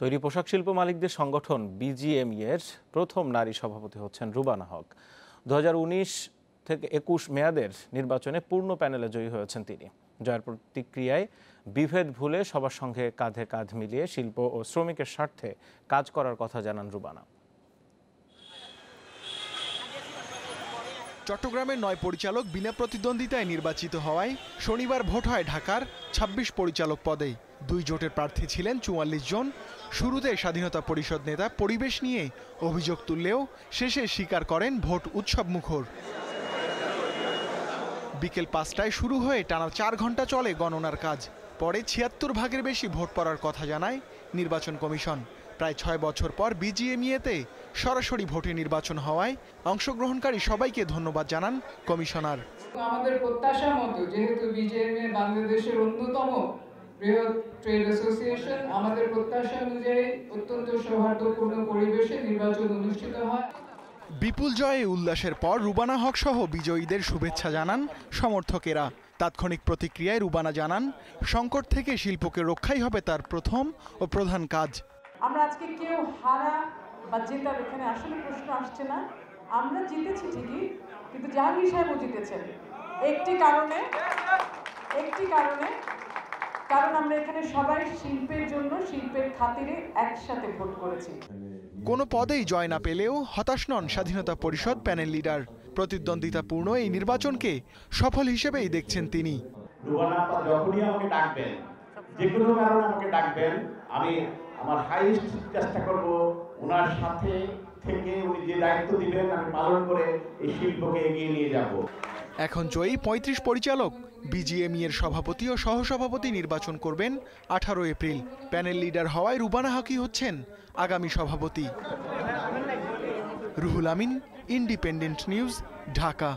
তৈরি পোশাক শিল্প মালিকদের সংগঠন বিজিএমই এর প্রথম নারী সভাপতি হচ্ছেন রুবানা হক। দু হাজার উনিশ থেকে একুশ মেয়াদের নির্বাচনে পূর্ণ প্যানেলে জয়ী হয়েছেন তিনি। জয়ের প্রতিক্রিয়ায় বিভেদ ভুলে সবার সঙ্গে কাঁধে কাঁধ মিলিয়ে শিল্প ও শ্রমিকের স্বার্থে কাজ করার কথা জানান রুবানা। চট্টগ্রামের নয় পরিচালক বিনা প্রতিদ্বন্দ্বিতায় নির্বাচিত হওয়ায় শনিবার ভোট হয় ঢাকার ২৬ পরিচালক পদে। দুই জোটের প্রার্থী ছিলেন চুয়াল্লিশ জন। শুরুতে স্বাধীনতা পরিষদ নেতা পরিবেশ নিয়ে অভিযোগ তুললেও শেষে স্বীকার করেন ভোট উৎসব মুখর। বিকেল পাঁচটায় শুরু হয়ে টানা চার ঘণ্টা চলে গণনার কাজ। পরে ছিয়াত্তর ভাগের বেশি ভোট পড়ার কথা জানায় নির্বাচন কমিশন। প্রায় ছয় বছর পর বিজিএমইএতে সরাসরি ভোটে নির্বাচন হওয়ায় অংশগ্রহণকারী সবাইকে ধন্যবাদ জানান কমিশনার। আমাদের প্রত্যাশা মতো যেহেতু বিজেএমএ বাংলাদেশের অন্যতম বৃহৎ ট্রেড অ্যাসোসিয়েশন আমাদের প্রত্যাশা অনুযায়ী অত্যন্ত সৌহার্দ্যপূর্ণ পরিবেশে নির্বাচন অনুষ্ঠিত হয়। বিপুল জয়ে উল্লাসের পর রুবানা হক সহ বিজয়ীদের শুভেচ্ছা জানান সমর্থকেরা। তাৎক্ষণিক প্রতিক্রিয়ায় রুবানা জানান সংকট থেকে শিল্পকে রক্ষাই হবে তার প্রথম ও প্রধান কাজ। আমরা আজকে কেউ হারা বা জেতার এখানে আসলে প্রশ্ন আসছে না। আমরা জিতেছি ঠিকই কিন্তু জাহাঙ্গীর সাহেবও জিতেছেন। একটি কারণে একটি কারণে কারণ আমরা এখানে সবাই শিল্পের জন্য শিল্পের খাতিরে একসাথে ভোট করেছি। কোনো পদেই জয় না পেলেও হতাশ নন স্বাধীনতা পরিষদ প্যানেল লিডার। প্রতিদ্বন্দ্বিতাপূর্ণ এই নির্বাচনকে সফল হিসেবেই দেখছেন তিনি। যখনই আমাকে ডাকবেন যে কোনো কারণে আমাকে ডাকবেন আমি আমার হাইস্ট চেষ্টা করব ওনার সাথে থেকে উনি যে দায়িত্ব দিবেন আমি পালন করে এই শিল্পকে এগিয়ে নিয়ে যাব। এখন জয়ী পঁয়ত্রিশ পরিচালক বিজিএমই এর সভাপতি ও সহসভাপতি নির্বাচন করবেন আঠারো এপ্রিল। প্যানেল লিডার হওয়ায় রুবানা হকি হচ্ছেন আগামী সভাপতি। Ruhul Amin, Independent News, Dhaka.